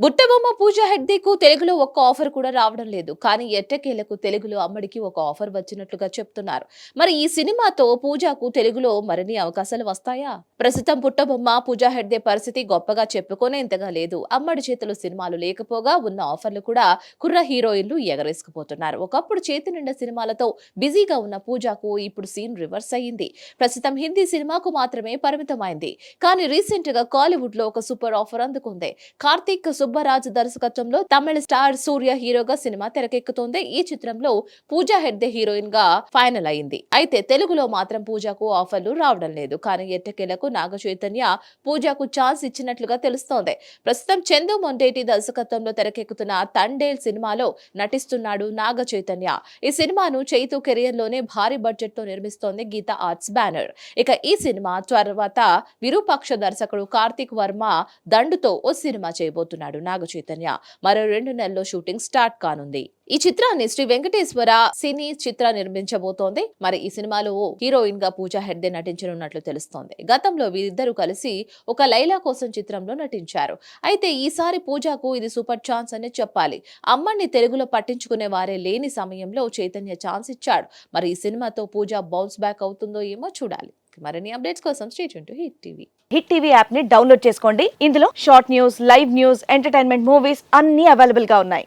బుట్టబొమ్మ పూజ హెగ్దేకు తెలుగులో ఒక్క ఆఫర్ కూడా రావడం లేదు. కానీ ఎట్టకేలకు తెలుగులో అమ్మడికి ఒక ఆఫర్ వచ్చినట్లుగా చెప్తున్నారు. మరి ఈ సినిమాతో పూజాకు తెలుగులో మరిన్ని అవకాశాలు వస్తాయా? ప్రస్తుతం పుట్టబొమ్మ పూజా హెడ్దే పరిస్థితి గొప్పగా చెప్పుకునేంతగా లేదు. అమ్మడి చేతిలో సినిమాలు లేకపోగా ఉన్న ఆఫర్లు కూడా కుర్ర హీరోయిన్లు ఎగరేసుకుపోతున్నారు. ఒకప్పుడు చేతి నిండా సినిమాలతో బిజీగా ఉన్న పూజాకు ఇప్పుడు సీన్ రివర్స్ అయ్యింది. ప్రస్తుతం హిందీ సినిమాకు మాత్రమే పరిమితమైంది. కానీ రీసెంట్గా కాలీవుడ్లో ఒక సూపర్ ఆఫర్ అందుకుంది. కార్తీక్ సుబ్బరాజ్ దర్శకత్వంలో తమిళ స్టార్ సూర్య హీరోగా సినిమా తెరకెక్కుతోంది. ఈ చిత్రంలో పూజా హెగ్డే హీరోయిన్గా ఫైనల్ అయింది అయితే తెలుగులో మాత్రం పూజాకు ఆఫర్లు రావడం లేదు. కానీ ఎట్టకేలకు నాగ చైతన్య పూజకు ఛాన్స్ ఇచ్చినట్లుగా తెలుస్తోంది. ప్రస్తుతం చందు మొండేటి దర్శకత్వంలో తెరకెక్కుతున్న తండేల్ సినిమాలో నటిస్తున్నాడు నాగ చైతన్య ఈ సినిమాను చైతు కెరియర్లోనే భారీ బడ్జెట్తో నిర్మిస్తోంది గీత ఆర్ట్స్ బ్యానర్. ఇక ఈ సినిమా తర్వాత విరూపాక్ష దర్శకుడు కార్తిక్ వర్మ దండుతో ఓ సినిమా చేయబోతున్నాడు నాగ చైతన్య మరో రెండు నెలల్లో షూటింగ్ స్టార్ట్ కానుంది. ఈ చిత్రాన్ని శ్రీ వెంకటేశ్వర సినీ చిత్ర నిర్మించబోతోంది. మరి ఈ సినిమాలో హీరోయిన్గా పూజా హెగ్డే నటించనున్నట్లు తెలుస్తోంది. గతంలో వీరిద్దరూ కలిసి ఒక లైలా కోసం చిత్రంలో నటించారు. అయితే ఈసారి పూజాకు ఇది సూపర్ ఛాన్స్ అనే చెప్పాలి. అమ్మని తెలుగులో పట్టించుకునే వారే లేని సమయంలో చైతన్య ఛాన్స్ ఇచ్చాడు. మరి ఈ సినిమాతో పూజ బౌన్స్ బ్యాక్ అవుతుందో ఏమో చూడాలి. మరిన్ని అప్డేట్స్ కోసం stay tuned to hit TV. Hit TV యాప్ని డౌన్లోడ్ చేసుకోండి. ఇందులో short news live news entertainment movies అన్ని అవైలబుల్గా ఉన్నాయి.